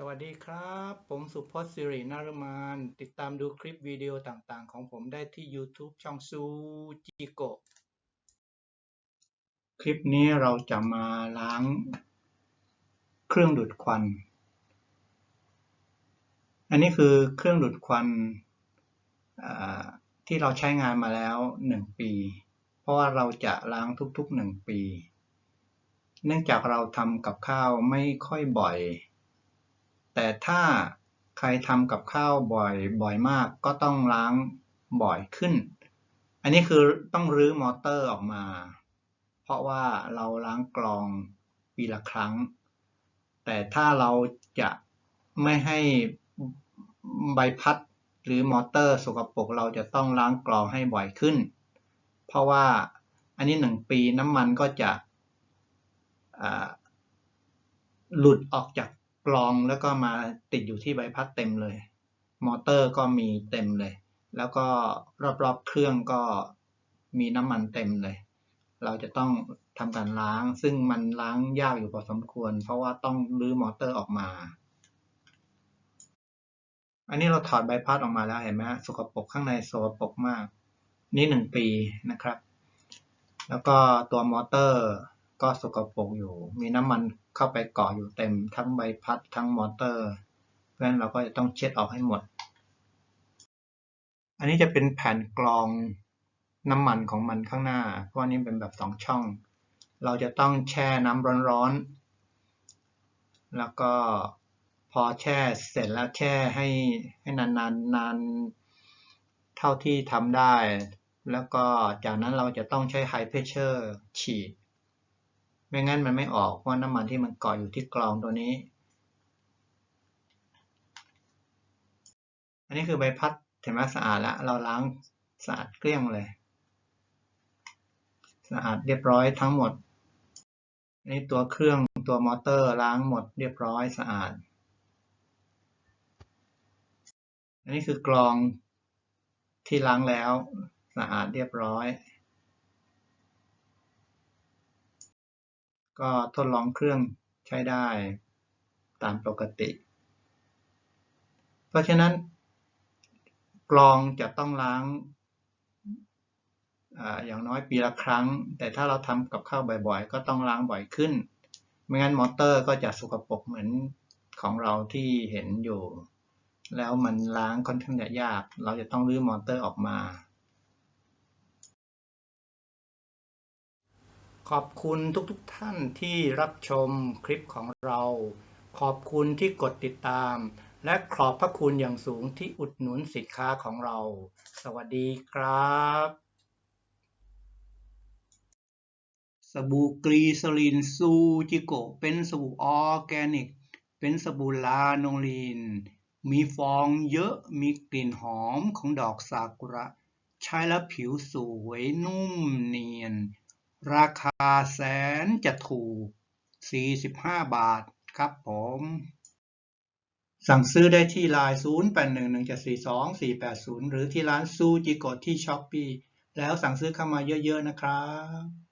สวัสดีครับ ผมสุพจน์สิรินารมานติดตามดูคลิปวิดีโอต่างๆ ของผมได้ที่ YouTube ช่องซูจิโกคลิปนี้เราจะมาล้างเครื่องดูดควัน อันนี้คือเครื่องดูดควันที่เราใช้งานมาแล้ว 1 ปี เพราะว่าเราจะล้างทุกๆ 1 ปี เนื่องจากเราทำกับข้าวไม่ค่อยบ่อย แต่ถ้าใครทำกับข้าวบ่อยบ่อยมาก ก็ต้องล้างบ่อยขึ้น อันนี้คือต้องรื้อมอเตอร์ออกมา เพราะว่าเราล้างกรองปีละครั้ง แต่ถ้าเราจะไม่ให้ใบพัดหรือมอเตอร์สกปรกเราจะต้องล้างกรองให้บ่อยขึ้น เพราะว่าอันนี้หนึ่งปีน้ำมันก็จะหลุดออกจาก กรองแล้วก็มาติดอยู่ที่ใบพัดเต็มเลย มอเตอร์ก็มีเต็มเลย แล้วก็รอบๆเครื่องก็มีน้ำมันเต็มเลย เราจะต้องทำการล้าง ซึ่งมันล้างยากอยู่พอสมควร เพราะว่าต้องรื้อมอเตอร์ออกมา อันนี้เราถอดใบพัดออกมาแล้วเห็นไหมสกปรกข้างในสกปรกมาก นี่หนึ่งปีนะครับ แล้วก็ตัวมอเตอร์ ก็สกปรกอยู่ มีน้ำมันเข้าไปเกาะอยู่เต็มทั้งใบพัดทั้งมอเตอร์ เพราะฉะนั้นเราก็จะต้องเช็ดออกให้หมด อันนี้จะเป็นแผ่นกรองน้ำมันของมันข้างหน้า เพราะว่านี่เป็นแบบสองช่อง เราจะต้องแช่น้ำร้อนๆ แล้วก็พอแช่เสร็จแล้วแช่ให้ให้นานๆนนานเท่าที่ทำได้ แล้วก็จากนั้นเราจะต้องใช้ไฮเพรสเชอร์ฉีด ไม่งั้นมันไม่ออกเพราะน้ำมันที่มันเกาะอยู่ที่กรองตัวนี้ อันนี้คือใบพัดเห็นไหมสะอาดแล้ว เราล้างสะอาดเกลี้ยงเลย สะอาดเรียบร้อยทั้งหมดอันนี้ตัวเครื่องตัวมอเตอร์ล้างหมดเรียบร้อยสะอาด อันนี้คือกรองที่ล้างแล้วสะอาดเรียบร้อย ก็ทดลองเครื่องใช้ได้ตามปกติ เพราะฉะนั้น กรองจะต้องล้างอย่างน้อยปีละครั้ง แต่ถ้าเราทำกับข้าวบ่อยๆ ก็ต้องล้างบ่อยขึ้น ไม่งั้นมอเตอร์ก็จะสกปรกเหมือนของเราที่เห็นอยู่ แล้วมันล้างค่อนข้างจะยาก เราจะต้องรื้อมอเตอร์ออกมา ขอบคุณทุกๆทท่านที่รับชมคลิปของเรา ขอบคุณที่กดติดตาม และขอบพระคุณอย่างสูงที่อุดหนุนสินค้าของเรา สวัสดีครับ สบู่กรีซลินซูจิโกเป็นสบู่ออร์แกนิก เป็นสบู่ลาโนลีน มีฟองเยอะ มีกลิ่นหอมของดอกซากุระ ใช้แล้วผิวสวยนุ่มเนียน ราคาแสนจะถูก 45 บาทครับผม สั่งซื้อได้ที่ไลน์0811742480 หรือที่ร้านซูจิโกะที่ช้อปปีแล้วสั่งซื้อเข้ามาเยอะๆนะครับ